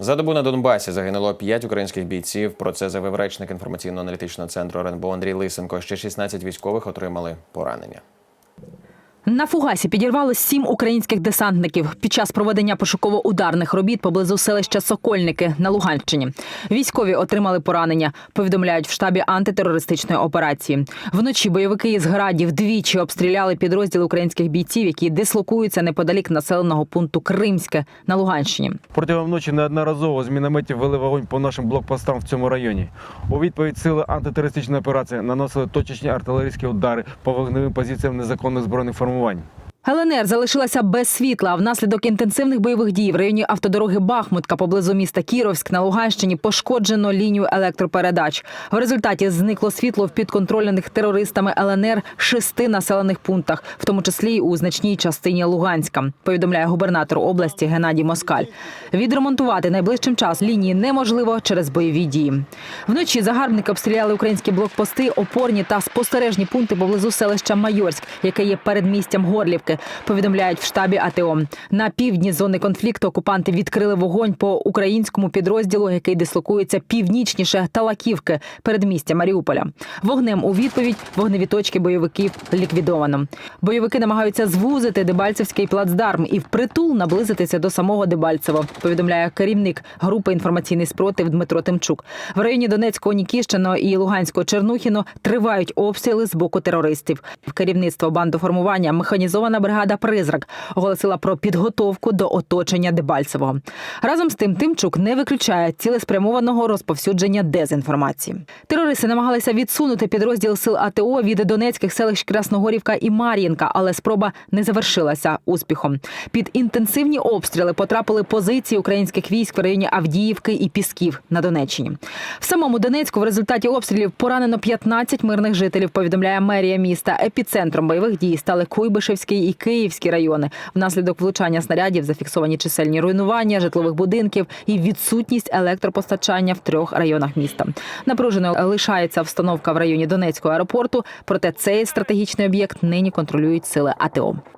За добу на Донбасі загинуло 5 українських бійців. Про це заявив речник інформаційно-аналітичного центру РНБО Андрій Лисенко. Ще 16 військових отримали поранення. На фугасі підірвалось сім українських десантників під час проведення пошуково-ударних робіт поблизу селища Сокольники на Луганщині. Військові отримали поранення. Повідомляють в штабі антитерористичної операції. Вночі бойовики із градів двічі обстріляли підрозділи українських бійців, які дислокуються неподалік населеного пункту Кримське на Луганщині. Протягом ночі неодноразово з мінометів вели вогонь по нашим блокпостам в цьому районі. У відповідь сили антитерористичної операції наносили точечні артилерійські удари по вогневим позиціям незаконних збройних формувань формувань. ЛНР залишилася без світла. Внаслідок інтенсивних бойових дій в районі автодороги Бахмутка поблизу міста Кіровськ на Луганщині пошкоджено лінію електропередач. В результаті зникло світло в підконтрольних терористами ЛНР шести населених пунктах, в тому числі й у значній частині Луганська. Повідомляє губернатор області Геннадій Москаль. Відремонтувати найближчим часом лінії неможливо через бойові дії. Вночі загарбники обстріляли українські блокпости, опорні та спостережні пункти поблизу селища Майорськ, яке є передмістям Горлівки. Повідомляють в штабі АТО. На півдні зони конфлікту окупанти відкрили вогонь по українському підрозділу, який дислокується північніше Талаківки, передмістя Маріуполя. Вогнем у відповідь вогневі точки бойовиків ліквідовано. Бойовики намагаються звузити Дебальцевський плацдарм і впритул наблизитися до самого Дебальцево. Повідомляє керівник групи інформаційний спротив Дмитро Тимчук. В районі Донецького Нікіщино і Луганського Чернухіно тривають обстріли з боку терористів. Керівництво бандоформування механізована бригада Призрак оголосила про підготовку до оточення Дебальцевого. Разом з тим, Тимчук не виключає цілеспрямованого розповсюдження дезінформації. Терористи намагалися відсунути підрозділ сил АТО від донецьких селищ Красногорівка і Мар'їнка, але спроба не завершилася успіхом. Під інтенсивні обстріли потрапили позиції українських військ в районі Авдіївки і Пісків на Донеччині. В самому Донецьку в результаті обстрілів поранено 15 мирних жителів. Повідомляє мерія міста. Епіцентром бойових дій стали Куйбишевський і Київські райони. Внаслідок влучання снарядів зафіксовані чисельні руйнування житлових будинків і відсутність електропостачання в трьох районах міста. Напруженою лишається встановка в районі Донецького аеропорту. Проте цей стратегічний об'єкт нині контролюють сили АТО.